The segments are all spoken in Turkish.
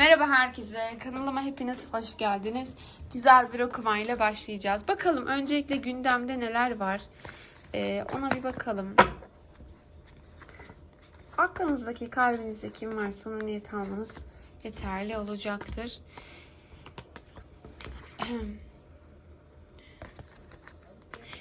Merhaba herkese. Kanalıma hepiniz hoş geldiniz. Güzel bir okumayla başlayacağız. Bakalım öncelikle gündemde neler var? Ee, ona bir bakalım. Aklınızdaki, kalbinizde kim varsa onu niyet almanız yeterli olacaktır.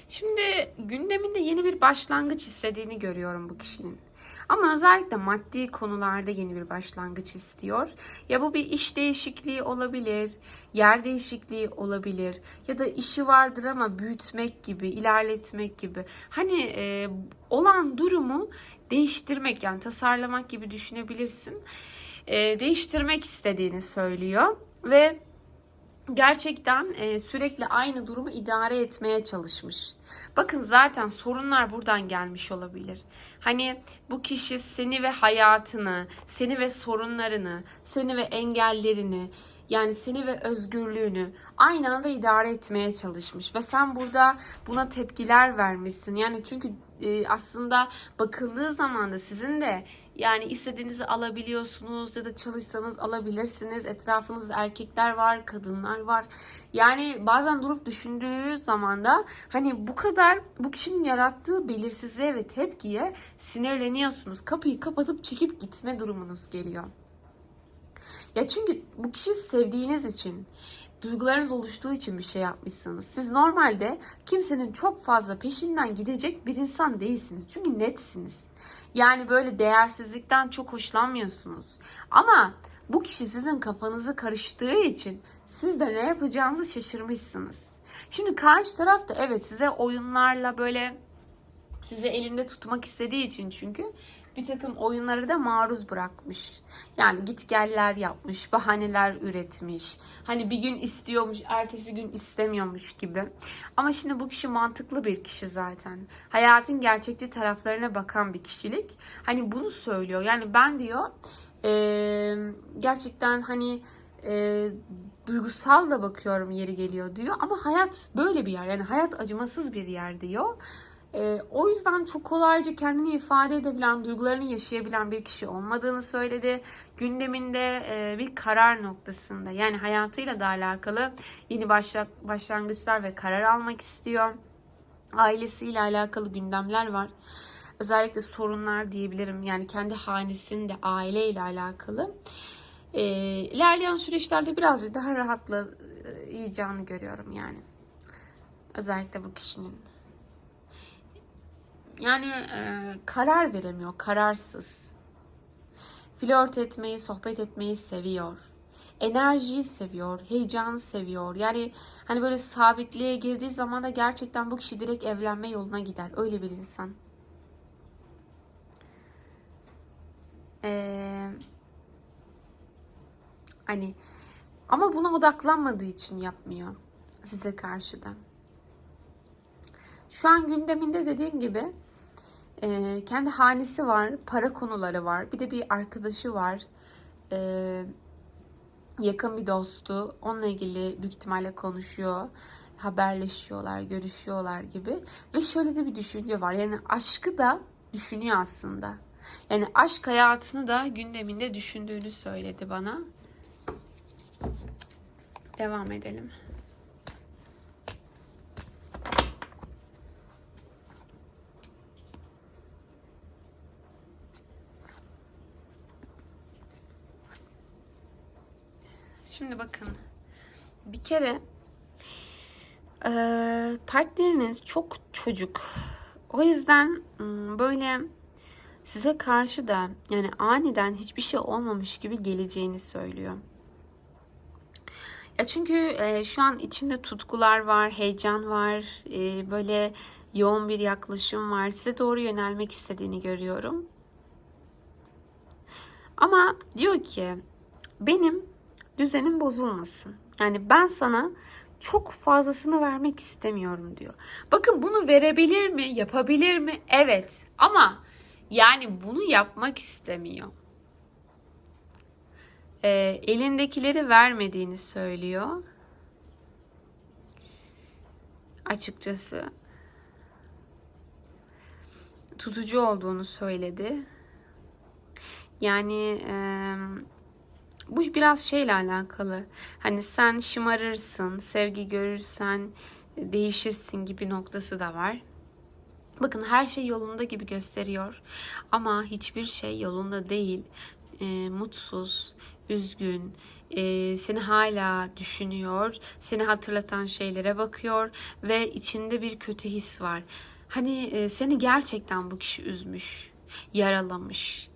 Şimdi gündeminde yeni bir başlangıç istediğini görüyorum bu kişinin. Ama özellikle maddi konularda yeni bir başlangıç istiyor. Ya bu bir iş değişikliği olabilir, yer değişikliği olabilir ya da işi vardır ama büyütmek gibi, ilerletmek gibi. Hani e, olan durumu değiştirmek yani tasarlamak gibi düşünebilirsin. E, değiştirmek istediğini söylüyor ve gerçekten e, sürekli aynı durumu idare etmeye çalışmış. Bakın zaten sorunlar buradan gelmiş olabilir. Hani bu kişi seni ve hayatını, seni ve sorunlarını, seni ve engellerini, yani seni ve özgürlüğünü aynı anda idare etmeye çalışmış ve sen burada buna tepkiler vermişsin. Yani çünkü e, aslında bakıldığı zaman da sizin de yani istediğinizi alabiliyorsunuz ya da çalışsanız alabilirsiniz. Etrafınızda erkekler var, kadınlar var. Yani bazen durup düşündüğü zaman da hani bu kadar bu kişinin yarattığı belirsizliğe ve tepkiye sinirleniyorsunuz. Kapıyı kapatıp çekip gitme durumunuz geliyor. Ya çünkü bu kişi sevdiğiniz için, duygularınız oluştuğu için bir şey yapmışsınız. Siz normalde kimsenin çok fazla peşinden gidecek bir insan değilsiniz. Çünkü netsiniz. Yani böyle değersizlikten çok hoşlanmıyorsunuz. Ama bu kişi sizin kafanızı karıştığı için siz de ne yapacağınızı şaşırmışsınız. Şimdi karşı taraf da evet size oyunlarla böyle sizi elinde tutmak istediği için çünkü bir takım oyunları da maruz bırakmış. Yani gitgeller yapmış, bahaneler üretmiş. Hani bir gün istiyormuş, ertesi gün istemiyormuş gibi. Ama şimdi bu kişi mantıklı bir kişi zaten. Hayatın gerçekçi taraflarına bakan bir kişilik. Hani bunu söylüyor. Yani ben diyor eee, gerçekten hani eee, duygusal da bakıyorum yeri geliyor diyor. Ama hayat böyle bir yer. Yani hayat acımasız bir yer diyor. Ee, o yüzden çok kolayca kendini ifade edebilen, duygularını yaşayabilen bir kişi olmadığını söyledi. Gündeminde e, bir karar noktasında yani hayatıyla da alakalı yeni başla, başlangıçlar ve karar almak istiyor. Ailesiyle alakalı gündemler var. Özellikle sorunlar diyebilirim. Yani kendi hanesinde aileyle alakalı. E, ilerleyen süreçlerde birazcık daha rahatlayacağını görüyorum yani. Özellikle bu kişinin. Yani e, karar veremiyor, kararsız. Flört etmeyi, sohbet etmeyi seviyor. Enerjiyi seviyor, heyecanı seviyor. Yani hani böyle sabitliğe girdiği zaman da gerçekten bu kişi direkt evlenme yoluna gider. Öyle bir insan. Ee, hani ama buna odaklanmadığı için yapmıyor size karşı da. Şu an gündeminde dediğim gibi e, kendi hanesi var, para konuları var. Bir de bir arkadaşı var. E, yakın bir dostu. Onunla ilgili büyük ihtimalle konuşuyor. Haberleşiyorlar, görüşüyorlar gibi. Ve şöyle de bir düşünce var. Yani aşkı da düşünüyor aslında. Yani aşk hayatını da gündeminde düşündüğünü söyledi bana. Devam edelim. Şimdi bakın. Bir kere partneriniz çok çocuk. O yüzden böyle size karşı da yani aniden hiçbir şey olmamış gibi geleceğini söylüyor. Ya çünkü şu an içinde tutkular var, heyecan var, böyle yoğun bir yaklaşım var. Size doğru yönelmek istediğini görüyorum. Ama diyor ki benim düzenim bozulmasın. Yani ben sana çok fazlasını vermek istemiyorum diyor. Bakın bunu verebilir mi? Yapabilir mi? Evet. Ama yani bunu yapmak istemiyor. Ee, elindekileri vermediğini söylüyor. Açıkçası. Tutucu olduğunu söyledi. Yani eee bu biraz şeyle alakalı. Hani sen şımarırsın, sevgi görürsen değişirsin gibi noktası da var. Bakın her şey yolunda gibi gösteriyor ama hiçbir şey yolunda değil. E, mutsuz, üzgün, e, seni hala düşünüyor, seni hatırlatan şeylere bakıyor ve içinde bir kötü his var. Hani e, seni gerçekten bu kişi üzmüş, yaralamış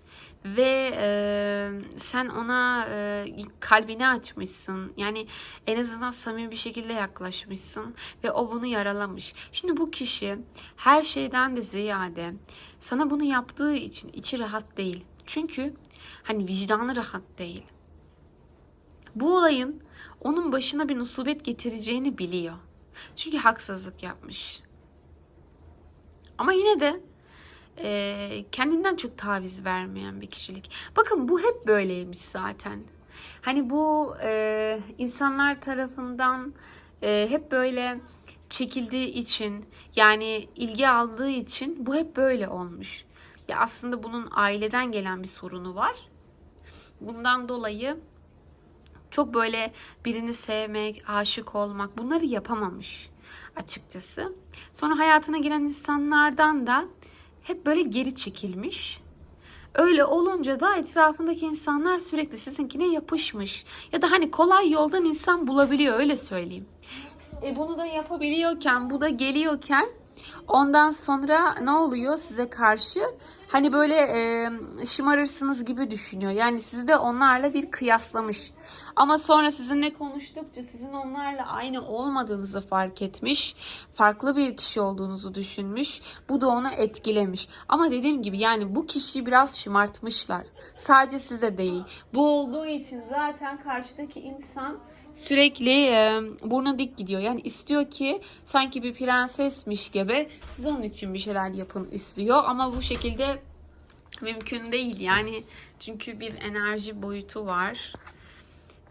ve e, sen ona e, kalbini açmışsın. Yani en azından samimi bir şekilde yaklaşmışsın ve o bunu yaralamış. Şimdi bu kişi her şeyden de ziyade sana bunu yaptığı için içi rahat değil. Çünkü hani vicdanı rahat değil. Bu olayın onun başına bir musibet getireceğini biliyor. Çünkü haksızlık yapmış. Ama yine de e, kendinden çok taviz vermeyen bir kişilik. Bakın bu hep böyleymiş zaten. Hani bu e, insanlar tarafından e, hep böyle çekildiği için yani ilgi aldığı için bu hep böyle olmuş. Ya aslında bunun aileden gelen bir sorunu var. Bundan dolayı çok böyle birini sevmek, aşık olmak bunları yapamamış açıkçası. Sonra hayatına giren insanlardan da hep böyle geri çekilmiş. Öyle olunca da etrafındaki insanlar sürekli sizinkine yapışmış. Ya da hani kolay yoldan insan bulabiliyor öyle söyleyeyim. E bunu da yapabiliyorken, bu da geliyorken ondan sonra ne oluyor size karşı? Hani böyle e, şımarırsınız gibi düşünüyor. Yani sizi de onlarla bir kıyaslamış. Ama sonra sizinle konuştukça sizin onlarla aynı olmadığınızı fark etmiş. Farklı bir kişi olduğunuzu düşünmüş. Bu da onu etkilemiş. Ama dediğim gibi yani bu kişiyi biraz şımartmışlar. Sadece size değil. Bu olduğu için zaten karşıdaki insan sürekli e, burnu dik gidiyor. Yani istiyor ki sanki bir prensesmiş gibi siz onun için bir şeyler yapın istiyor. Ama bu şekilde mümkün değil. Yani çünkü bir enerji boyutu var.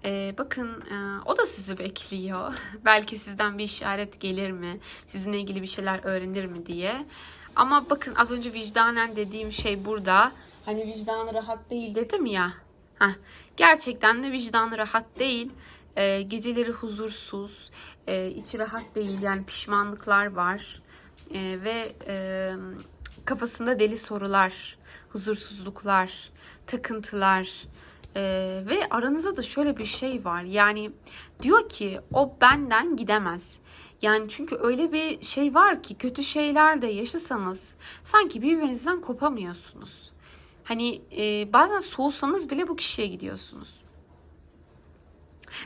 Ee, bakın e, o da sizi bekliyor. Belki sizden bir işaret gelir mi? Sizinle ilgili bir şeyler öğrenir mi diye. Ama bakın az önce vicdanen dediğim şey burada. Hani vicdanı rahat değil dedim ya. Heh, gerçekten de vicdanı rahat değil. Ee, geceleri huzursuz, e, içi rahat değil. Yani pişmanlıklar var. E, ve e, kafasında deli sorular, huzursuzluklar, takıntılar. Ee, ve aranızda da şöyle bir şey var. Yani diyor ki o benden gidemez. Yani çünkü öyle bir şey var ki kötü şeyler de yaşasanız sanki birbirinizden kopamıyorsunuz. Hani e, bazen soğusanız bile bu kişiye gidiyorsunuz.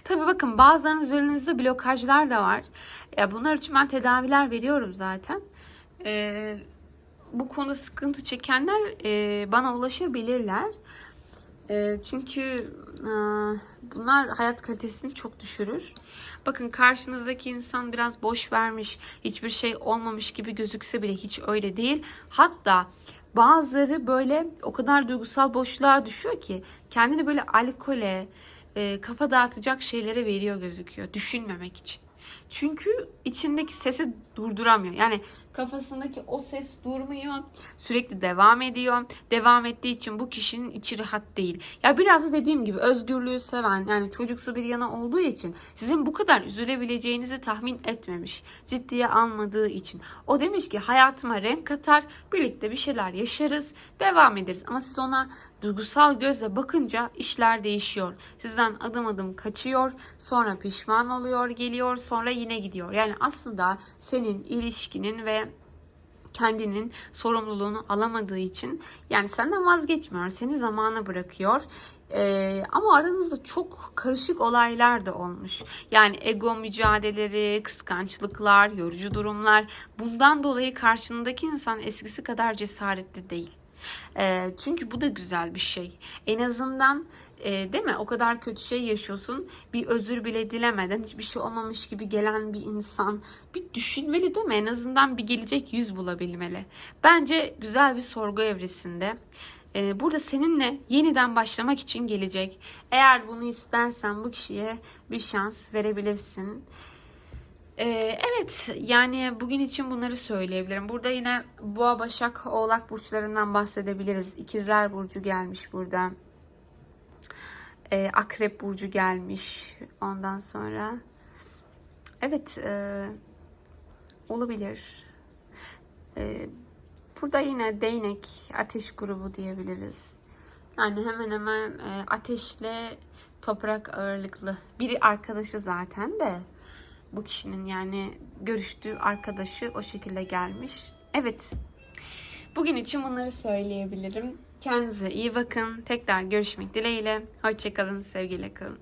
Tabi bakın bazılarının üzerinizde blokajlar da var. Ya bunlar için ben tedaviler veriyorum zaten. Ee, bu konuda sıkıntı çekenler e, bana ulaşabilirler. E, çünkü e, bunlar hayat kalitesini çok düşürür. Bakın karşınızdaki insan biraz boş vermiş, hiçbir şey olmamış gibi gözükse bile hiç öyle değil. Hatta bazıları böyle o kadar duygusal boşluğa düşüyor ki kendini böyle alkole, e, kafa dağıtacak şeylere veriyor gözüküyor. Düşünmemek için. Çünkü içindeki sesi durduramıyor. Yani kafasındaki o ses durmuyor. Sürekli devam ediyor. Devam ettiği için bu kişinin içi rahat değil. Ya biraz da dediğim gibi özgürlüğü seven yani çocuksu bir yana olduğu için sizin bu kadar üzülebileceğinizi tahmin etmemiş. Ciddiye almadığı için. O demiş ki hayatıma renk katar. Birlikte bir şeyler yaşarız. Devam ederiz. Ama siz ona duygusal gözle bakınca işler değişiyor. Sizden adım adım kaçıyor. Sonra pişman oluyor, geliyor. Sonra yine gidiyor. Yani aslında senin ilişkinin ve kendinin sorumluluğunu alamadığı için yani senden vazgeçmiyor. Seni zamana bırakıyor. Ee, ama aranızda çok karışık olaylar da olmuş. Yani ego mücadeleleri, kıskançlıklar, yorucu durumlar. Bundan dolayı karşındaki insan eskisi kadar cesaretli değil. Ee, çünkü bu da güzel bir şey. En azından e, değil mi? O kadar kötü şey yaşıyorsun. Bir özür bile dilemeden hiçbir şey olmamış gibi gelen bir insan bir düşünmeli değil mi? En azından bir gelecek yüz bulabilmeli. Bence güzel bir sorgu evresinde. E, burada seninle yeniden başlamak için gelecek. Eğer bunu istersen bu kişiye bir şans verebilirsin. Ee, evet yani bugün için bunları söyleyebilirim. Burada yine Boğa, Başak, Oğlak burçlarından bahsedebiliriz. İkizler Burcu gelmiş burada. E, Akrep Burcu gelmiş. Ondan sonra evet e, olabilir. E, burada yine değnek ateş grubu diyebiliriz. Yani hemen hemen e, ateşle toprak ağırlıklı. Biri arkadaşı zaten de bu kişinin yani görüştüğü arkadaşı o şekilde gelmiş. Evet. Bugün için bunları söyleyebilirim. Kendinize iyi bakın. Tekrar görüşmek dileğiyle. Hoşçakalın. Sevgiyle kalın.